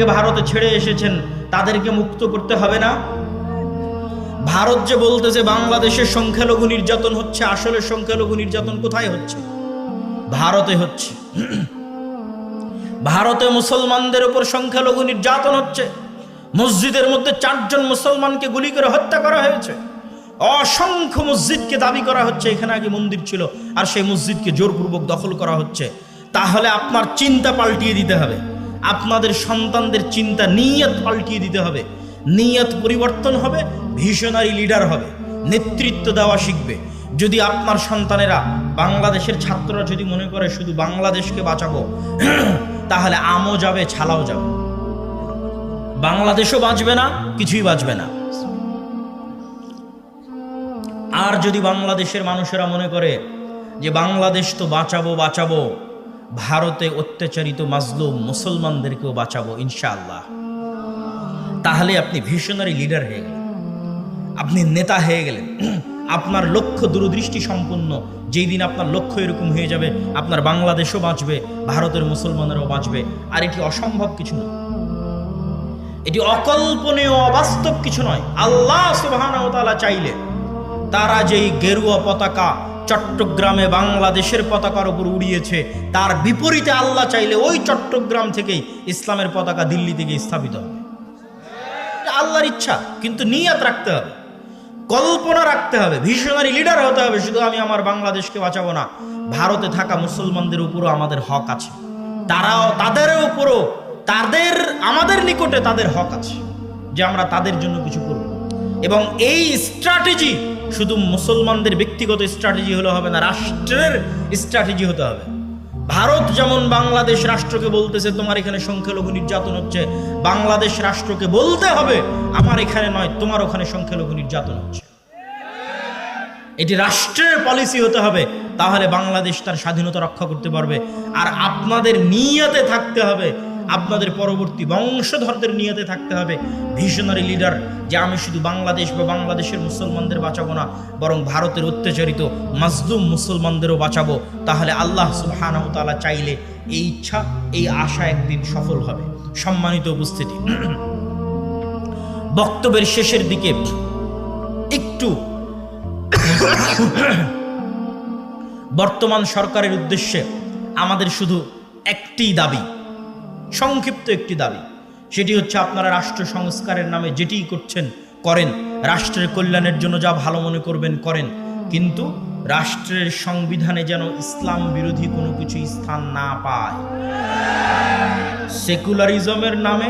ভারতে ছেড়ে এসেছেন তাদেরকে মুক্ত করতে হবে না? ভারত যে বলতেছে বাংলাদেশের সংখ্যালঘু নির্যাতন হচ্ছে, আসলে সংখ্যালঘু নির্যাতন কোথায় হচ্ছে? ভারতে হচ্ছে। ভারতে মুসলমানদের উপর সংখ্যালঘু নির্যাতন হচ্ছে। মসজিদের মধ্যে চারজন মুসলমানকে গুলি করে হত্যা করা হয়েছে। অসংখ্য মসজিদকে দাবি করা হচ্ছে, এখানে আগে মন্দির ছিল, আর সেই মসজিদকে জোরপূর্বক দখল করা হচ্ছে। তাহলে আপনার চিন্তা পাল্টিয়ে দিতে হবে। আপনাদের সন্তানদের চিন্তা নিয়ত পাল্টিয়ে দিতে হবে। নিয়ত পরিবর্তন হবে, ভিশনারি লিডার হবে, নেতৃত্ব দেওয়া শিখবে। যদি আপনার সন্তানেরা বাংলাদেশের ছাত্ররা যদি মনে করে শুধু বাংলাদেশকে বাঁচাবো, তাহলে আমও যাবে, ছালাও যাবে। বাংলাদেশও বাঁচবে না, কিছুই বাঁচবে না। আর যদি বাংলাদেশের মানুষেরা মনে করে যে বাংলাদেশ তো বাঁচাবো বাঁচাবো ভারতে অত্যাচারিত মাজলুম মুসলমানদেরকেও বাঁচাবো, ইনশাআল্লাহ। তাহলে আপনি ভিশনারি লিডার হয়ে গেলেন। আপনি নেতা হয়ে গেলেন। আপনার লক্ষ্য দূরদৃষ্টি সম্পন্ন। যেই দিন আপনার লক্ষ্য এরকম হয়ে যাবে, আপনার বাংলাদেশও বাঁচবে, ভারতের মুসলমানেরাও বাঁচবে। আর এটি অসম্ভব কিছু নয়। এটি অকল্পনীয়, অবাস্তব কিছু নয়। আল্লাহ তাআলা চাইলে তারা যেই গেরুয়া পতাকা চট্টগ্রামে বাংলাদেশের পতাকার উপর উড়িয়েছে। তার বিপরীতে আল্লাহ চাইলে ওই চট্টগ্রাম থেকেই ইসলামের পতাকা দিল্লি থেকে স্থাপিত হবে। আল্লাহর ইচ্ছা, কিন্তু নিয়াত রাখতে হবে। কল্পনা রাখতে হবে ভিশনারি লিডার হতে হবে, শুধু আমি আমার বাংলাদেশকে বাঁচাবো না, ভারতে থাকা মুসলমানদের উপরও আমাদের হক আছে। তারাও তাদের উপরও, তাদের, আমাদের নিকটে তাদের হক আছে, যে আমরা তাদের জন্য কিছু করব। এবং এই স্ট্র্যাটেজি শুধু মুসলমানদের ব্যক্তিগত স্ট্র্যাটেজি হলে হবে না, রাষ্ট্রের স্ট্র্যাটেজি হতে হবে। ভারত যেমন বাংলাদেশ রাষ্ট্রকে বলতেছে, তোমার এখানে সংখ্যালঘু নির্যাতন হচ্ছে, বাংলাদেশ রাষ্ট্রকে বলতে হবে, আমার এখানে নয়, তোমার ওখানে সংখ্যালঘু নির্যাতন হচ্ছে। এটি রাষ্ট্রের পলিসি হতে হবে, তাহলে বাংলাদেশ তার স্বাধীনতা রক্ষা করতে পারবে। আর আপনাদের নিয়তে থাকতে হবে আপনাদের পরবর্তী বংশধরদের নিয়তে থাকতে হবে। ভিশনারি লিডার যে আমি শুধু বাংলাদেশ বা বাংলাদেশের মুসলমানদের বাঁচাবো না, বরং ভারতের অত্যাচারিত মাজলুম মুসলমানদেরও বাঁচাবো। তাহলে আল্লাহ তাআলা চাইলে এই ইচ্ছা, এই আশা একদিন সফল হবে। সম্মানিত উপস্থিতি। বক্তব্যের শেষের দিকে একটু বর্তমান সরকারের উদ্দেশ্যে আমাদের শুধু একটি দাবি। সংক্ষিপ্ত একটি দাবি। সেটি হচ্ছে আপনারা রাষ্ট্র সংস্কারের নামে যেটিই করছেন, করেন। রাষ্ট্রের কল্যাণের জন্য যা ভালো মনে করবেন, করেন। কিন্তু রাষ্ট্রের সংবিধানে যেন ইসলাম বিরোধী কোনো কিছু স্থান না পায়। সেকুলারিজমের নামে